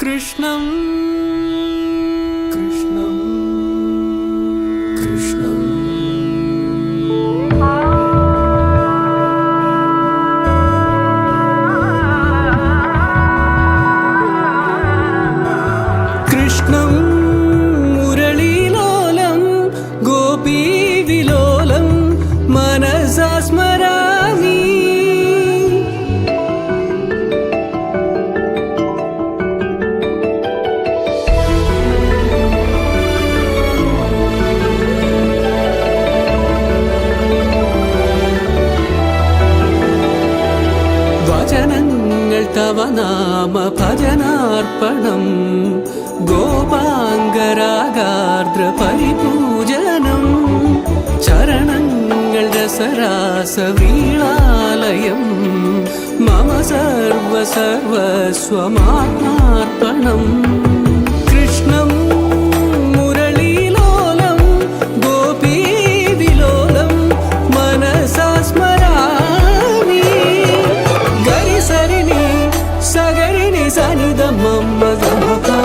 कृष्णं कृष्णं कृष्णम् कृष्णम् तव नाम भजनार्पणम् गोपाङ्गरागार्द्रपरिपूजनं चरणसरासवीणालयं मम सर्वसर्वस्वमात्मार्पणम् मधुमका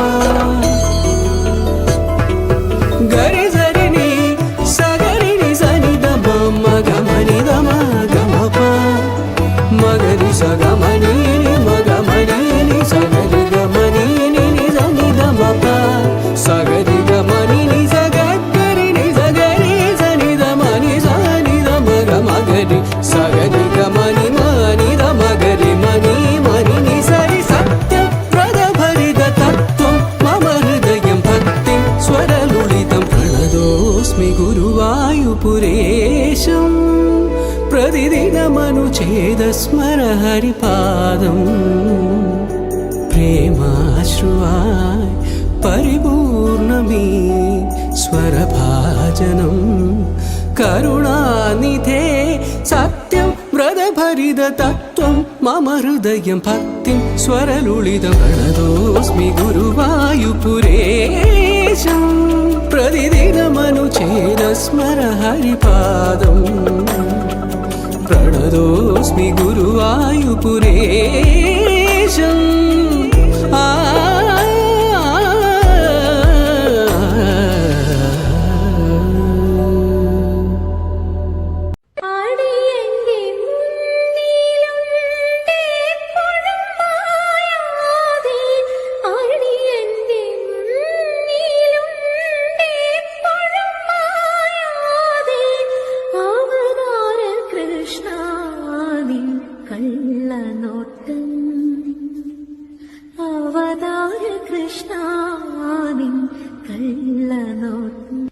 गरिजरिणी सगरिणी सनि दम मगमनि दम गमप मगरि सगमनि പ്രണതോസ്മി ഗുരുവായുപുരേശം പ്രതിദിനമനുചേതസ്മര ഹരിപാദം പ്രേമാശ്രുവായ പരിപൂർണമീ സ്വരഭാജനം. കരുണാനിധേ സത്യം വ്രതഭരിത തത്വം മമ ഹൃദയം ഭക്തിം സ്വരലുളിതം പ്രണതോസ്മി ഗുരുവായുപുരേശം പ്രതിദിനമനുഛേദസ്മര స్మర హరిపాదం. ప్రణదోస్మి గురువాయుపురేశం. ఆ കള്ളനോട്ടം അവതാര കൃഷ്ണ നിൻ കള്ളനോട്ടം.